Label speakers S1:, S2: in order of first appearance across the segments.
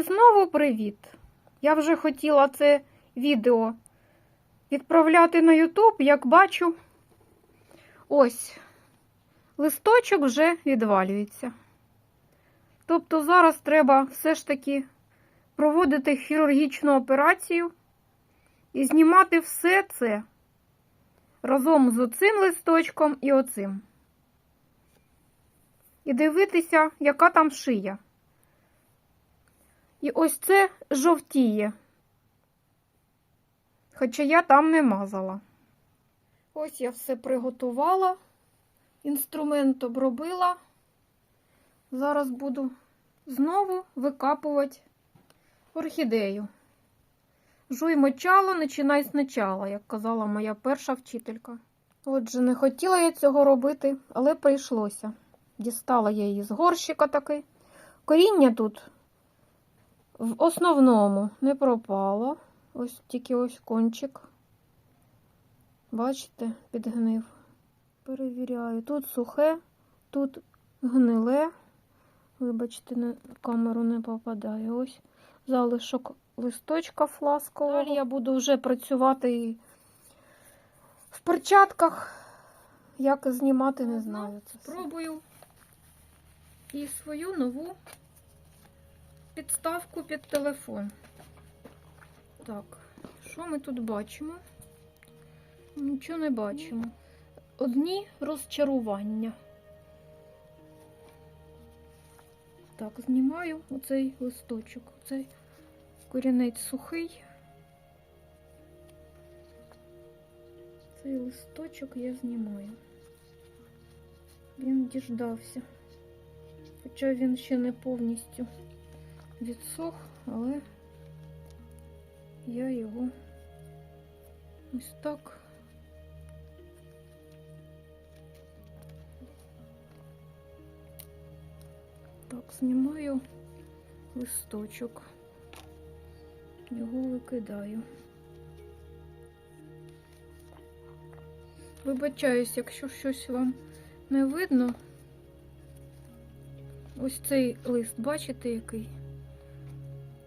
S1: І знову привіт! Я вже хотіла це відео відправляти на YouTube, як бачу, ось листочок вже відвалюється. Тобто зараз треба все ж таки проводити хірургічну операцію і знімати все це разом з оцим листочком і оцим. І дивитися, яка там шия. І ось це жовтіє. Хоча я там не мазала. Ось я все приготувала, інструмент обробила. Зараз буду знову викапувати орхідею. Жуй мочало, починай спочатку, як казала моя перша вчителька. Отже, не хотіла я цього робити, але прийшлося. Дістала я її з горщика такий. Коріння тут в основному не пропало. Ось тільки ось кончик. Бачите, підгнив. Перевіряю. Тут сухе, тут гниле. Вибачте, на камеру не попадає. Ось залишок листочка фласкового. Далі я буду вже працювати і в перчатках. Як знімати, не знаю. Спробую і свою нову підставку під телефон. Так, що ми тут бачимо? Нічого не бачимо. Одні розчарування. Так, знімаю оцей листочок. Оцей корінець сухий. Цей листочок я знімаю. Він діждався. Хоча він ще не повністю відсох, але я його ось так так знімаю листочок, його викидаю. Вибачаюсь, якщо щось вам не видно. Ось цей лист, бачите, який?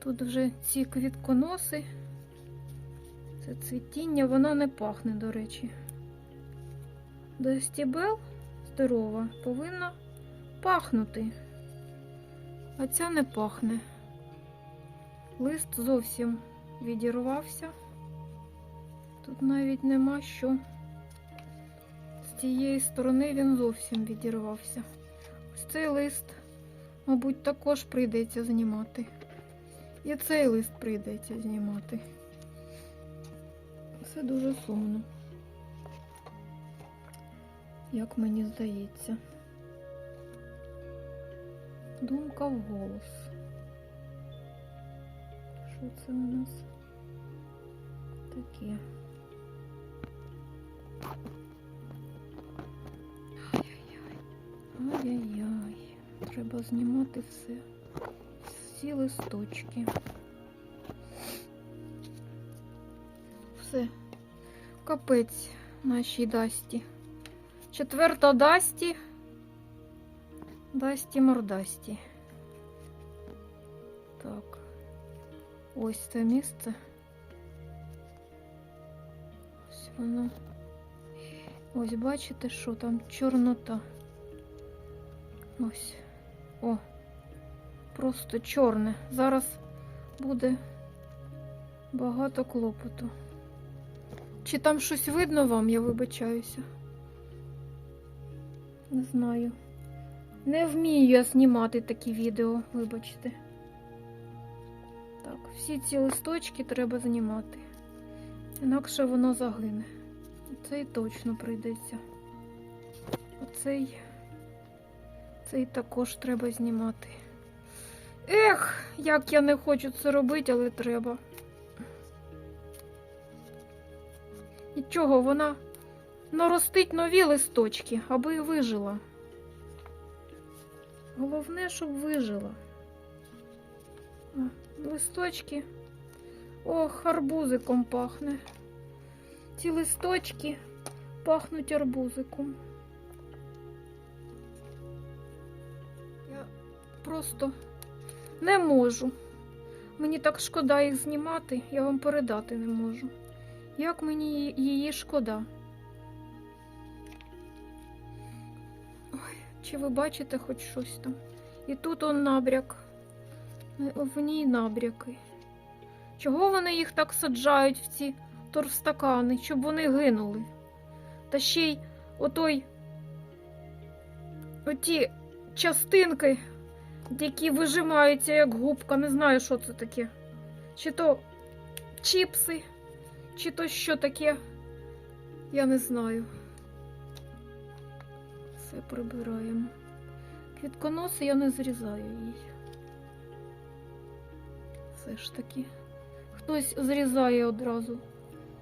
S1: Тут вже ці квітконоси, це цвітіння, вона не пахне, до речі. До стібел здорова повинна пахнути, а ця не пахне. Лист зовсім відірвався. Тут навіть нема що. З тієї сторони він зовсім відірвався. Ось цей лист, мабуть, також прийдеться знімати. І цей лист прийдеться знімати. Це дуже сумно. Як мені здається. Думка в голос. Що це у нас таке? Ай-яй-яй. Ай-яй-яй. Треба знімати все. Всі листочки. Все. Капець нашій Дасті. Четверта Дасті. Дасті мордасті. Так. Ось це місце. Ось воно. Ось бачите, що там чорнота. Ось. О, просто чорне. Зараз буде багато клопоту. Чи там щось видно вам, я вибачаюся? Не знаю. Не вмію я знімати такі відео, вибачте. Так, всі ці листочки треба знімати. Інакше воно загине. Цей точно прийдеться. Оцей. Цей також треба знімати. Ех, як я не хочу це робити, але треба. Нічого, вона наростить нові листочки, аби вижила. Головне, щоб вижила. Листочки. Ох, арбузиком пахне. Ці листочки пахнуть арбузиком. Я просто не можу. Мені так шкода їх знімати, я вам передати не можу. Як мені її- шкода? Ой, чи ви бачите хоч щось там? І тут он набряк. В ній набряки. Чого вони їх так саджають в ці торфстакани, щоб вони гинули? Та ще й отой. Оті частинки, які вижимаються як губка, не знаю, що це таке. Чи то чіпси, чи то що таке, я не знаю. Все прибираємо. Квітконоси я не зрізаю її. Все ж таки. Хтось зрізає одразу.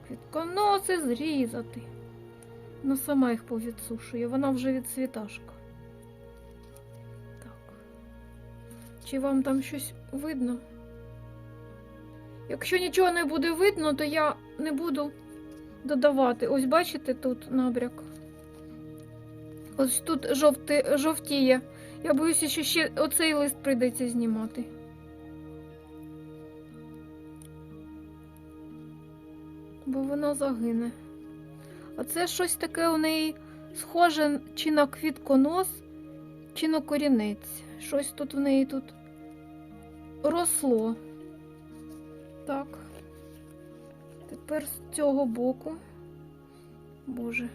S1: Квітконоси зрізати. Вона сама їх повідсушує, вона вже від світашка. Чи вам там щось видно? Якщо нічого не буде видно, то я не буду додавати. Ось бачите тут набряк. Ось тут жовти, жовтіє. Я боюся, що ще оцей лист прийдеться знімати. Бо вона загине. А це щось таке у неї схоже чи на квітконос, чи на корінець. Щось тут в неї тут росло. Так. Тепер з цього боку. Боже,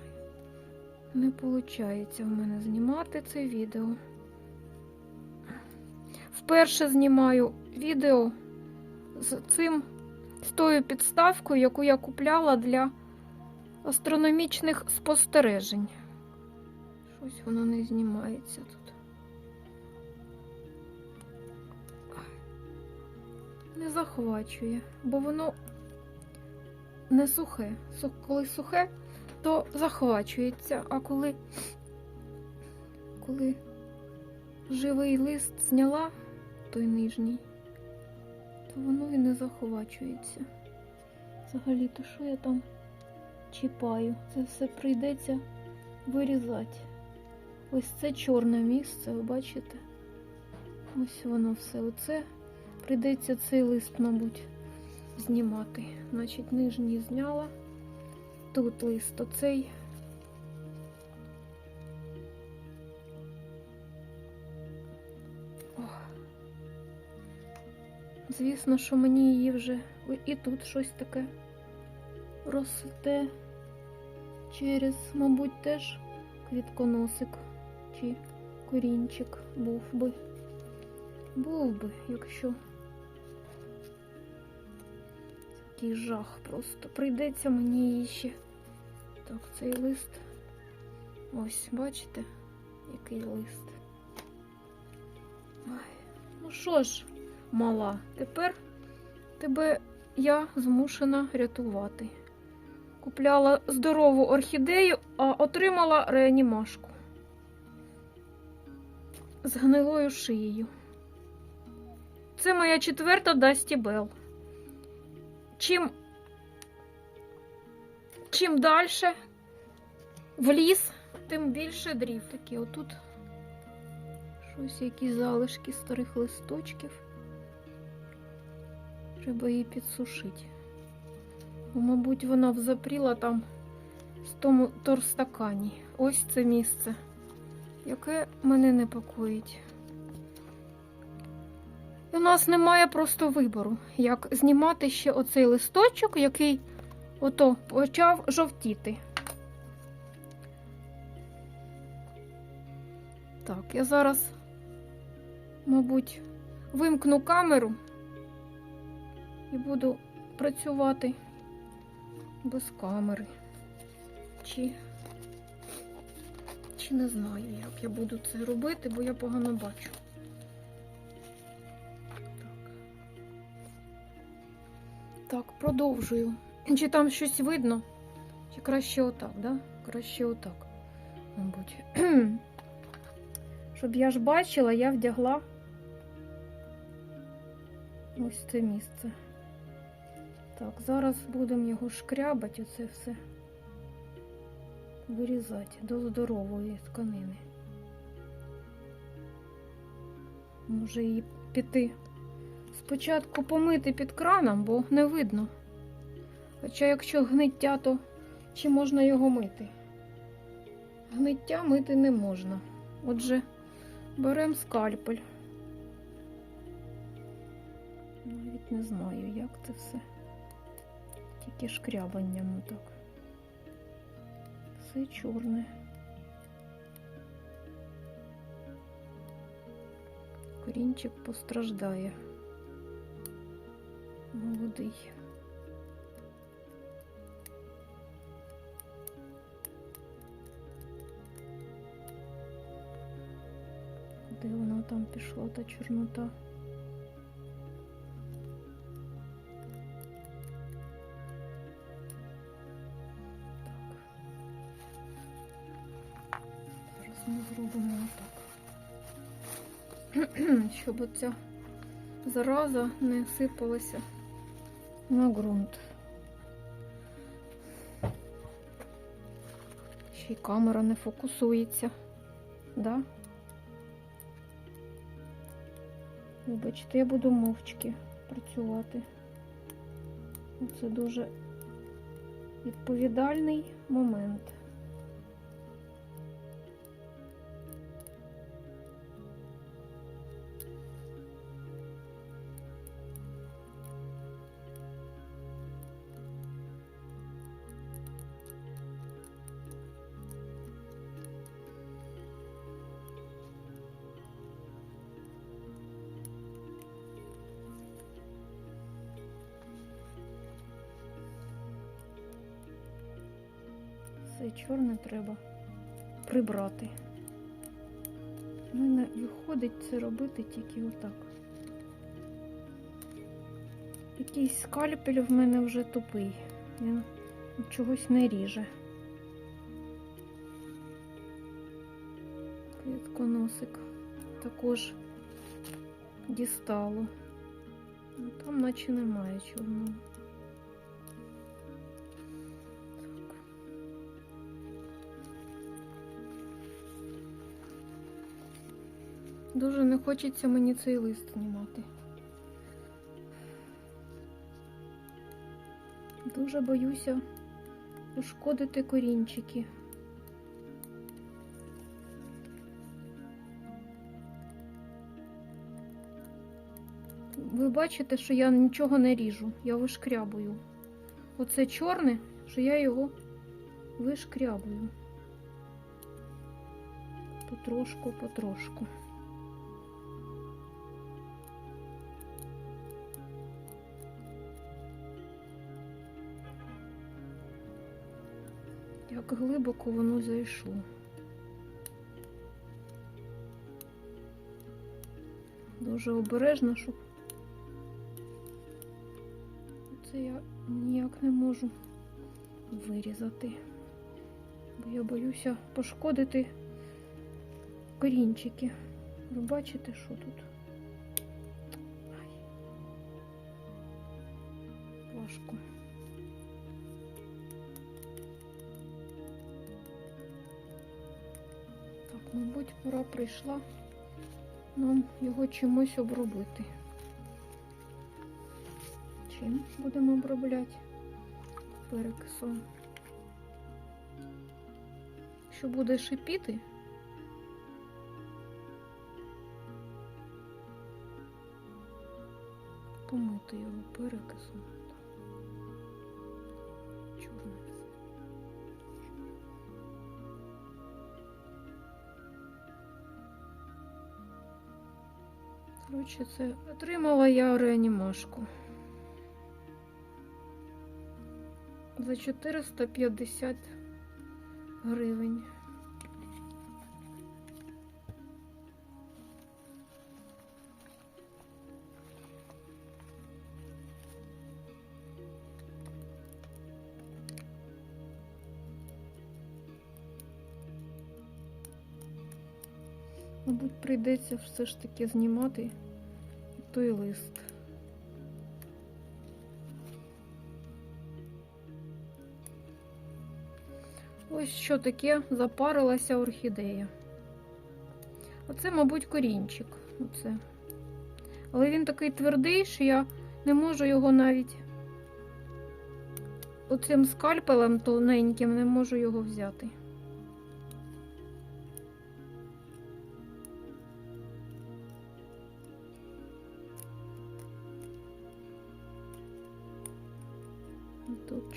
S1: не виходить в мене знімати це відео. Вперше знімаю відео з цим, з тою підставкою, яку я купляла для астрономічних спостережень. Щось воно не знімається тут. Не захвачує, бо воно не сухе. Коли сухе, то захвачується, а коли, коли живий лист зняла, той нижній, то воно і не захвачується. Взагалі, то що я там чіпаю? Це все прийдеться вирізати. Ось це чорне місце, ви бачите? Ось воно все. Оце прийдеться цей лист, мабуть, знімати. Значить, нижній зняла. Тут лист оцей. О. Звісно, що мені її вже. І тут щось таке росте через, мабуть, теж квітконосик чи корінчик був би. Був би, якщо такий жах просто. Прийдеться мені її ще. Так, цей лист. Ось, бачите, який лист. Ой, ну що ж, мала, тепер тебе я змушена рятувати. Купляла здорову орхідею, а отримала реанімашку з гнилою шиєю. Це моя четверта Дасті Белл. Чим, чим далі в ліс, тим більше дрів такі. Отут щось, якісь залишки старих листочків. Треба її підсушити. Бо, мабуть, вона взапріла там в тому торстакані. Ось це місце, яке мене непокоїть. У нас немає просто вибору, як знімати ще оцей листочок, який ото почав жовтіти. Так, я зараз, мабуть, вимкну камеру і буду працювати без камери. Чи, чи не знаю, як я буду це робити, бо я погано бачу. Продовжую. Чи там щось видно? Чи краще отак, да? Краще отак, мабуть. Щоб я ж бачила, я вдягла ось це місце. Так, зараз будемо його шкрябати, оце все вирізати до здорової тканини. Може її піти спочатку помити під краном, бо не видно. Хоча якщо гниття, то чи можна його мити? Гниття мити не можна. Отже, беремо скальпель. Навіть не знаю, як це все. Тільки шкрябанням ну так. Все чорне. Корінчик постраждає. Молодий. Де вона там пішла, та чорнота? Ми зробимо отак. Щоб оця зараза не сипалася на ґрунт. Ще й камера не фокусується. Да? Вибачте, я буду мовчки працювати. Це дуже відповідальний момент. Чорне треба прибрати. У мене виходить це робити тільки отак. Якийсь скальпель в мене вже тупий. Він чогось не ріже. Квітконосик також дістало. Ну, Там наче немає чорного. Дуже не хочеться мені цей лист знімати. Дуже боюся пошкодити корінчики. Ви бачите, що я нічого не ріжу, я вишкрябую. Оце чорне, що я його вишкрябую. Потрошку, потрошку. Як глибоко воно зайшло. Дуже обережно, щоб це я ніяк не можу вирізати, бо я боюся пошкодити корінчики. Ви бачите, що тут? Ай. Важко. Мабуть, пора прийшла нам його чимось обробити. Чим будемо обробляти перекисом? Що буде шипіти? Помити його перекисом. Коротше, це отримала я реанімашку. За 450 гривень. Мабуть, прийдеться все ж таки знімати той лист. Ось що таке запарилася орхідея. Оце, мабуть, корінчик. Оце. Але він такий твердий, що я не можу його навіть оцим скальпелем тоненьким не можу його взяти.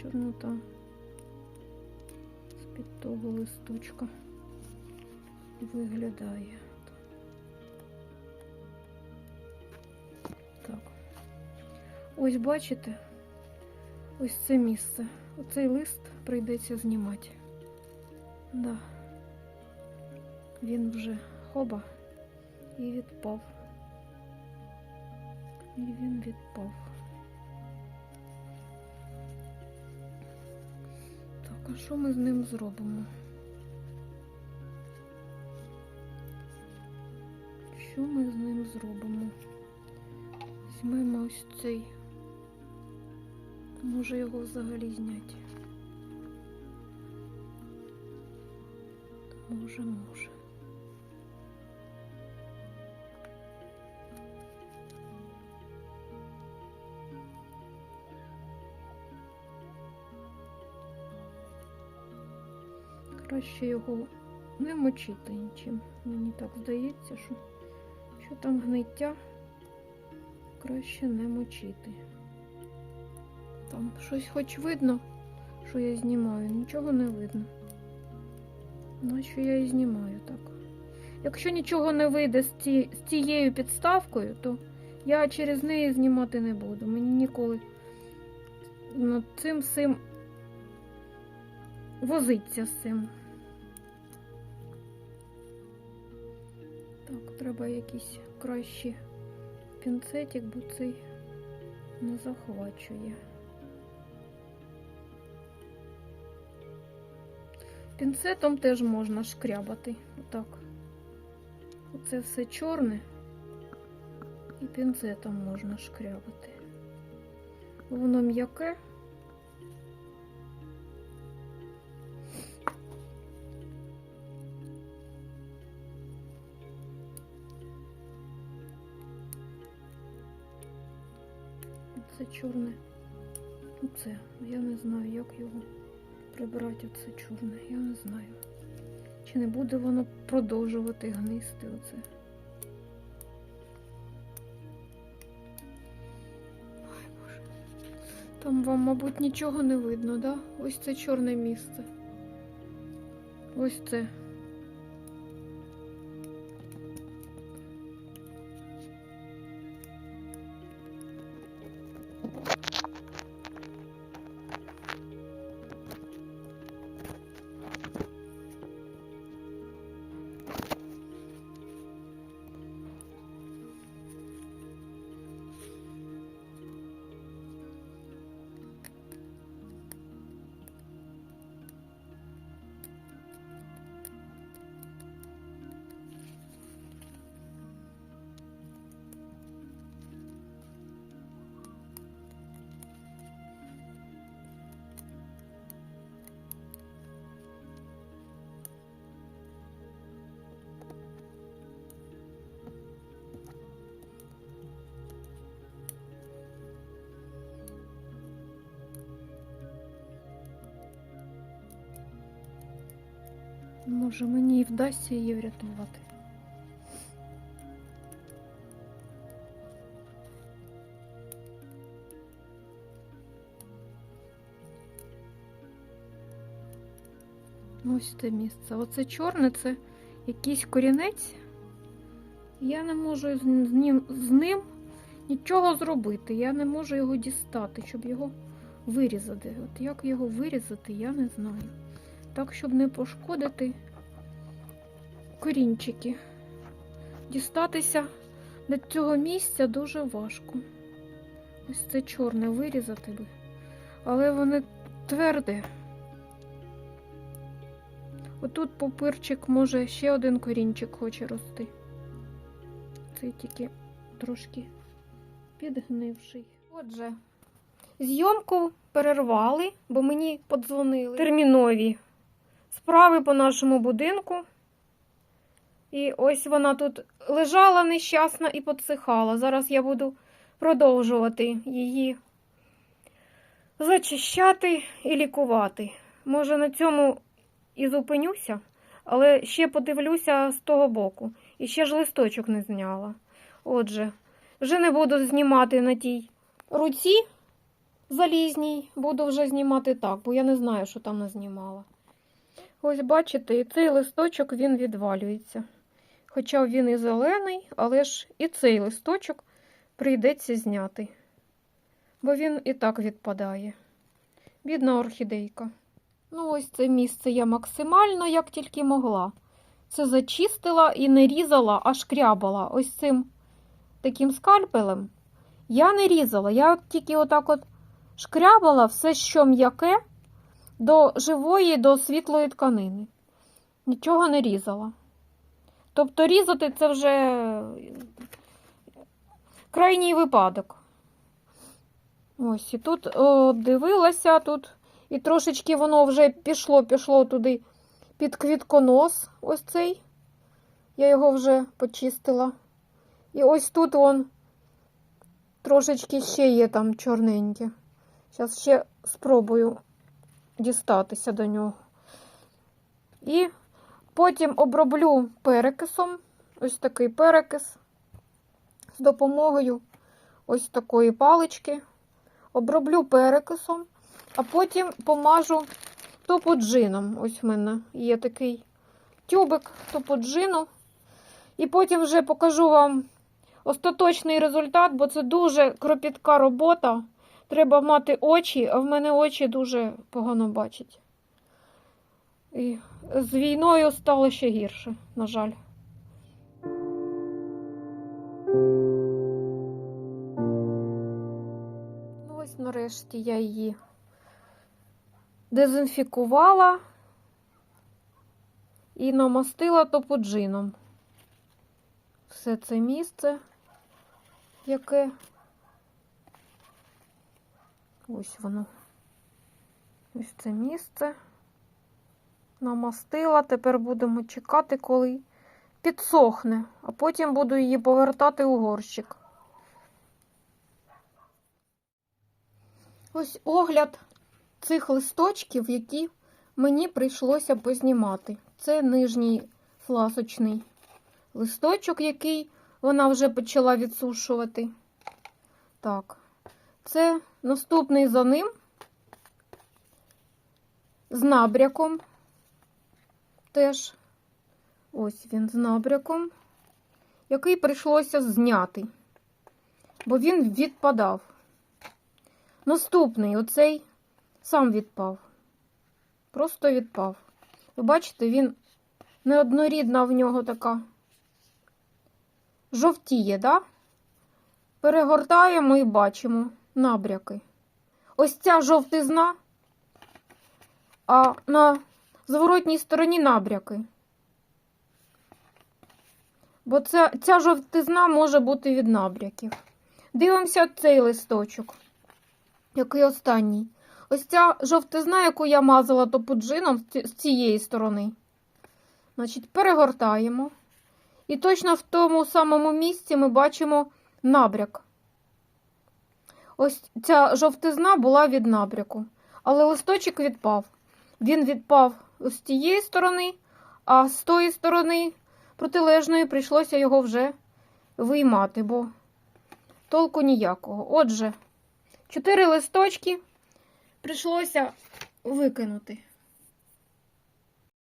S1: Чорнота з-під того листочка виглядає. Так. Ось бачите, ось це місце. Оцей лист прийдеться знімати. Да. Він вже хоба і відпав. І він відпав. А що ми з ним зробимо? Що ми з ним зробимо? Візьмемо ось цей. Може його взагалі зняти. Може, може. Краще його не мочити нічим. Мені так здається, що, що там гниття краще не мочити. Там щось хоч видно, що я знімаю, нічого не видно. Наче я і знімаю так. Якщо нічого не вийде з, ці, з цією підставкою, то я через неї знімати не буду. Мені ніколи над цим всім возиться з цим. Треба якийсь кращий пінцетик, бо цей не захвачує. Пінцетом теж можна шкрябати. Отак. Оце все чорне. І пінцетом можна шкрябати. Воно м'яке. Це чорне. Оце. Я не знаю, як його прибрати оце чорне. Я не знаю. Чи не буде воно продовжувати гнисти оце? Ой, Боже. Там вам, мабуть, нічого не видно, да? Ось це чорне місце. Ось це. Може, мені і вдасться її врятувати. Ось те місце. Оце чорне, це якийсь корінець. Я не можу з ним, з ним нічого зробити. Я не можу його дістати, щоб його вирізати. От як його вирізати, я не знаю. Так, щоб не пошкодити корінчики. Дістатися до цього місця дуже важко. Ось це чорне вирізати би. Але воно тверде. Отут попирчик, може, ще один корінчик хоче рости. Цей тільки трошки підгнивший. Отже, зйомку перервали, бо мені подзвонили термінові справи по нашому будинку. І ось вона тут лежала нещасна і подсихала. Зараз я буду продовжувати її зачищати і лікувати. Може, на цьому і зупинюся, але ще подивлюся з того боку. І ще ж листочок не зняла. Отже, вже не буду знімати на тій руці залізній, буду вже знімати так, бо я не знаю, що там не знімала. Ось бачите, і цей листочок він відвалюється. Хоча він і зелений, але ж і цей листочок прийдеться зняти, бо він і так відпадає. Бідна орхідейка. Ну, ось це місце я максимально, як тільки могла. Це зачистила і не різала, а шкрябала ось цим таким скальпелем. Я не різала, я тільки отак от шкрябала все, що м'яке, до живої, до світлої тканини. Нічого не різала. Тобто різати це вже крайній випадок. Ось і тут о, дивилася тут, і трошечки воно вже пішло, пішло туди під квітконос. Ось цей. Я його вже почистила. І ось тут вон трошечки ще є там чорненьке. Зараз ще спробую дістатися до нього. І потім оброблю перекисом. Ось такий перекис з допомогою ось такої палички. Оброблю перекисом, а потім помажу топоджином. Ось в мене є такий тюбик топоджину. І потім вже покажу вам остаточний результат, бо це дуже кропітка робота. Треба мати очі, а в мене очі дуже погано бачать. І з війною стало ще гірше, на жаль. Ну, ось нарешті я її дезінфікувала і намастила топоджином. Все це місце, яке ось воно. Ось це місце намастила. Тепер будемо чекати, коли підсохне, а потім буду її повертати у горщик. Ось огляд цих листочків, які мені прийшлося познімати. Це нижній фласочний листочок, який вона вже почала відсушувати. Так, це наступний за ним з набряком. Теж ось він з набряком, який прийшлося зняти, бо він відпадав. Наступний оцей сам відпав. Просто відпав. Ви бачите, він неоднорідна в нього така жовтіє, да? Перегортаємо і бачимо набряки. Ось ця жовтизна, а на зворотній стороні набряки. Бо ця, ця жовтизна може бути від набряків. Дивимося цей листочок, який останній. Ось ця жовтизна, яку я мазала топуджином з цієї сторони. Значить, перегортаємо. І точно в тому самому місці ми бачимо набряк. Ось ця жовтизна була від набряку, але листочок відпав. Він відпав з тієї сторони, а з тої сторони протилежної прийшлося його вже виймати, бо толку ніякого. Отже, чотири листочки прийшлося викинути.